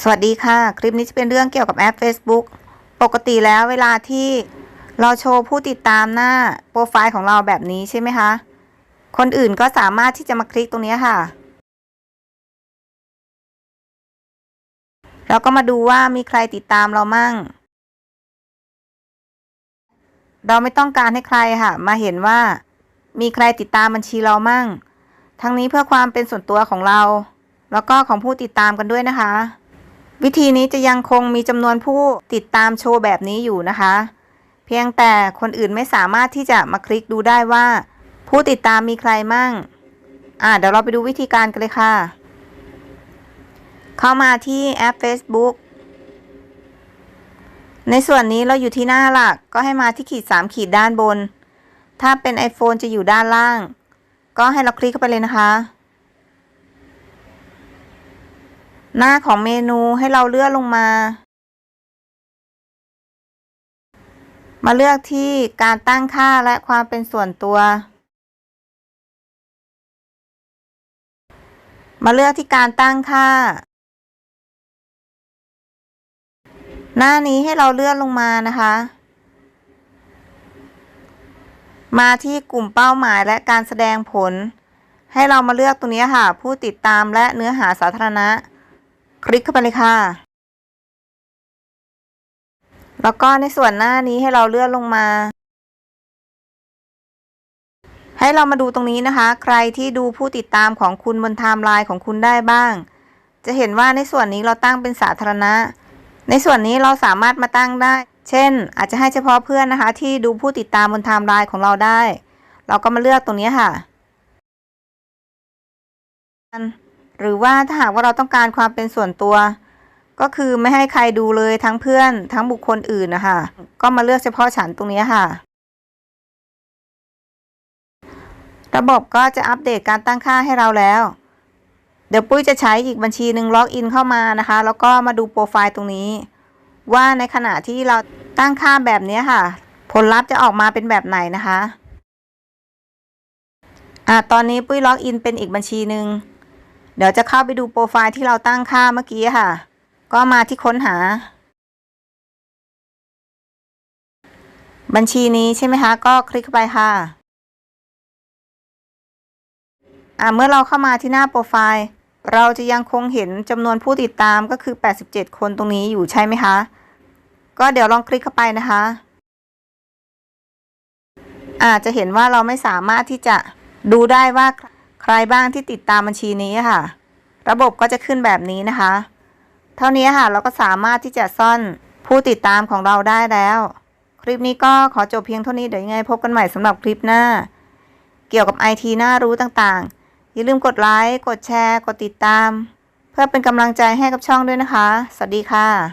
สวัสดีค่ะ คลิปนี้จะเป็นเรื่องเกี่ยวกับแอป Facebook ปกติแล้วเวลาที่เราโชว์ผู้ติดตามหน้าโปรไฟล์ของเราแบบนี้ใช่ไหมคะ คนอื่นก็สามารถที่จะมาคลิกตรงนี้ค่ะเราก็มาดูว่ามีใครติดตามเรามั่ง เราไม่ต้องการให้ใครค่ะ มาเห็นว่า มีใครติดตามบัญชีเรามั่ง ทั้งนี้เพื่อความเป็นส่วนตัวของเรา แล้วก็ของผู้ติดตามกันด้วยนะคะ วิธีนี้จะยังคงมีจำนวนผู้ติดตามโชว์แบบนี้อยู่นะคะ เพียงแต่คนอื่นไม่สามารถที่จะมาคลิกดูได้ว่า ผู้ติดตามมีใครมั่ง อ่าเดี๋ยวเราไปดูวิธีการกันเลยค่ะ เข้ามาที่แอป Facebook ในส่วนนี้เราอยู่ที่หน้าหลักก็ให้มาที่ขีด 3 ขีดด้านบน ถ้าเป็น iPhone จะอยู่ด้านล่าง ก็ให้เราคลิกเข้าไปเลยนะคะ หน้าของเมนูให้เราเลื่อนลงมา มาเลือกที่การตั้งค่าและความเป็นส่วนตัว มาเลือกที่การตั้งค่า หน้านี้ให้เราเลื่อนลงมานะคะ มาที่กลุ่มเป้าหมายและการแสดงผล ให้เรามาเลือกตรงนี้ค่ะ ผู้ติดตามและเนื้อหาสาธารณะ คลิกเข้าไปเลยค่ะ แล้วก็ในส่วนหน้านี้ให้เราเลื่อนลงมา ให้เรามาดูตรงนี้นะคะ ใครที่ดูผู้ติดตามของคุณบนไทม์ไลน์ของคุณได้บ้าง จะเห็นว่าในส่วนนี้เราตั้งเป็นสาธารณะ ในส่วนนี้เราสามารถมาตั้งได้ เช่น อาจจะให้เฉพาะเพื่อนนะคะ ที่ดูผู้ติดตามบนไทม์ไลน์ของเราได้ เราก็มาเลือกตรงนี้ค่ะ หรือว่าถ้าหากว่าเราต้องการความเป็นส่วนตัว ก็คือไม่ให้ใครดูเลยทั้งเพื่อนทั้งบุคคลอื่นนะคะก็มาเลือกเฉพาะฉันตรงนี้ค่ะ ระบบก็จะอัปเดตการตั้งค่าให้เราแล้ว เดี๋ยวปุ้ยจะใช้อีกบัญชีหนึ่งล็อกอินเข้ามานะคะ แล้วก็มาดูโปรไฟล์ตรงนี้ ว่าในขณะที่เราตั้งค่าแบบนี้ค่ะ ผลลัพธ์จะออกมาเป็นแบบไหนนะคะอะตอนนี้ปุ้ยล็อกอินเป็นอีกบัญชีหนึ่ง เดี๋ยวจะเข้าไปดูโปรไฟล์ที่เราตั้งค่าเมื่อกี้ค่ะ ก็มาที่ค้นหา บัญชีนี้ใช่ไหมคะ ก็คลิกเข้าไปค่ะอ่าเมื่อเราเข้ามาที่หน้าโปรไฟล์ เราจะยังคงเห็นจำนวนผู้ติดตามก็คือ 87 คนตรงนี้อยู่ใช่ไหมคะ ก็เดี๋ยวลองคลิกเข้าไปนะคะอาจจะเห็นว่าเราไม่สามารถที่จะดูได้ว่า ใครบ้างที่ติดตามบัญชีนี้ค่ะ ระบบก็จะขึ้นแบบนี้นะคะ เท่านี้ค่ะ เราก็สามารถที่จะซ่อนผู้ติดตามของเราได้แล้ว คลิปนี้ก็ขอจบเพียงเท่านี้เดี๋ยวยังไงพบกันใหม่สำหรับคลิปหน้า เกี่ยวกับไอทีน่ารู้ต่างๆ อย่าลืมกดไลค์ กดแชร์ กดติดตาม เพื่อเป็นกำลังใจให้กับช่องด้วยนะคะ สวัสดีค่ะ